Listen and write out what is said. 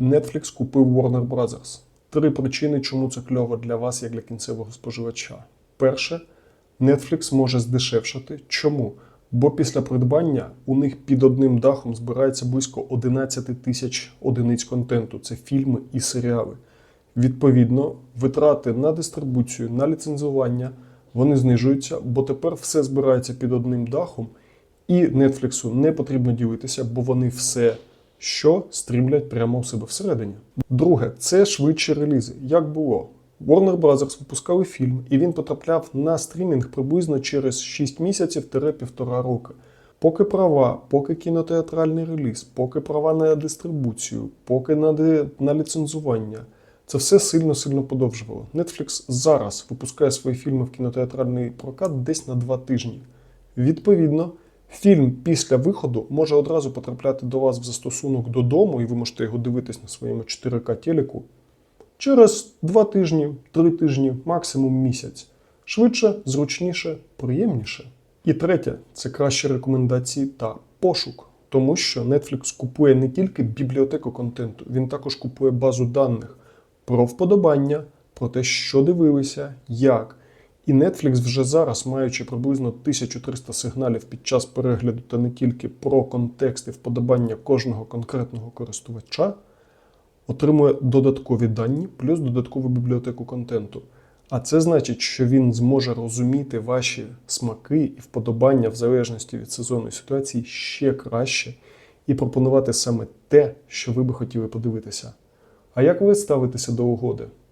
Netflix купив Warner Brothers. Три причини, чому це кльово для вас, як для кінцевого споживача. Перше, Netflix може здешевшати. Чому? Бо після придбання у них під одним дахом збирається близько 11 тисяч одиниць контенту. Це фільми і серіали. Відповідно, витрати на дистрибуцію, на ліцензування вони знижуються, бо тепер все збирається під одним дахом, і Netflix не потрібно ділитися, бо вони все, що стрімлять прямо у себе всередині. Друге, це швидші релізи. Як було? Warner Brothers випускали фільм, і він потрапляв на стрімінг приблизно через 6 місяців-півтора роки. Поки права, поки кінотеатральний реліз, поки права на дистрибуцію, поки на, на ліцензування. Це все сильно-сильно подовжувало. Netflix зараз випускає свої фільми в кінотеатральний прокат десь на два тижні. Відповідно, фільм після виходу може одразу потрапляти до вас в застосунок додому, і ви можете його дивитись на своєму 4К телеку через два тижні, три тижні, максимум місяць. Швидше, зручніше, приємніше. І третє це кращі рекомендації та пошук. Тому що Netflix купує не тільки бібліотеку контенту, він також купує базу даних про вподобання, про те, що дивилися, як. І Netflix вже зараз, маючи приблизно 1300 сигналів під час перегляду та не тільки про контекст і вподобання кожного конкретного користувача, отримує додаткові дані плюс додаткову бібліотеку контенту. А це значить, що він зможе розуміти ваші смаки і вподобання в залежності від сезонної ситуації ще краще і пропонувати саме те, що ви би хотіли подивитися. А як ви ставитеся до угоди?